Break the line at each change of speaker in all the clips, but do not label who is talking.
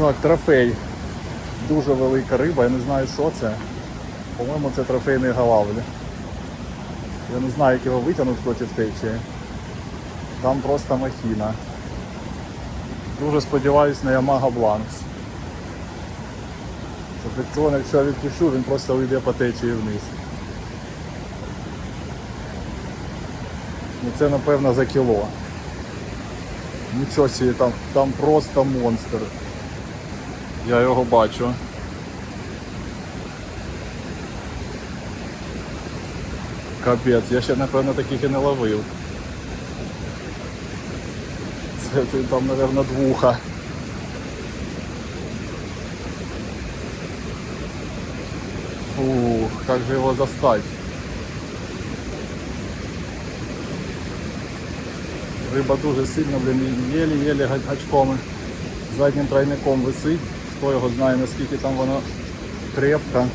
Так, трофей. Дуже велика риба, я не знаю, що це. По-моєму, це трофейний галавлі. Я не знаю, як його витягнути проти течії. Там просто махіна. Дуже сподіваюсь на Yamaha Blanks. Фрикціон, якщо я відпущу, він просто уйде по течії вниз. Ну це напевно за кіло. Нічого собі, там, там просто монстр. Я його бачу. Капець, я ще напевно таких і не ловив. Це там, напевно, двуха. Фух, как же его достать? Риба дуже сильно, блін, єлі-єлі га- гачком заднім тройником висить. Хто його знає, наскільки там воно крепко.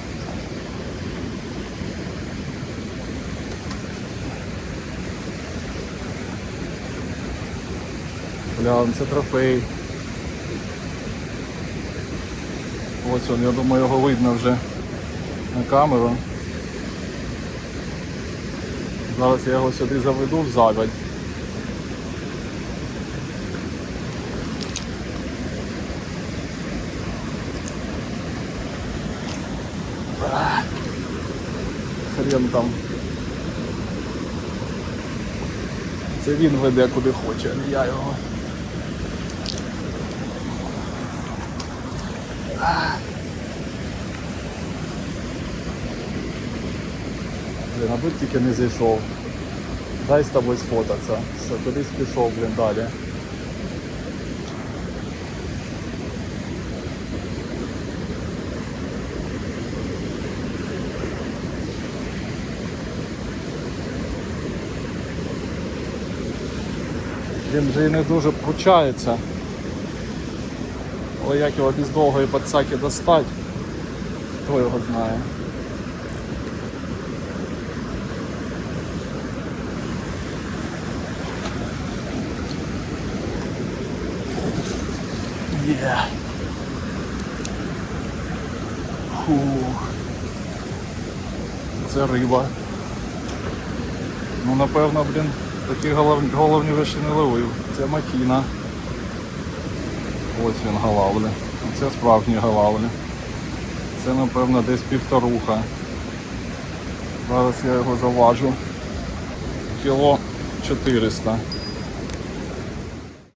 Бля, це трофей. Ось він, я думаю, його видно вже на камеру. Зараз я його сюди заведу в заводь. Хрен там. Це він веде куди хоче, а не я його. Блін, аби тільки не зайшов. Дай з тобою сфотатися. Все, кудись пішов, блін, далі. Він вже і не дуже пручається. Але як його без довгої подсаки достать, хто його знає. Є. Фух. Це риба. Ну напевно, блін, такі голов... головні вже не ловив. Це макіна. Ось він галавлі. Це справжні галавлі. Це напевно десь півторуха. Зараз я його заважу. Кіло 400.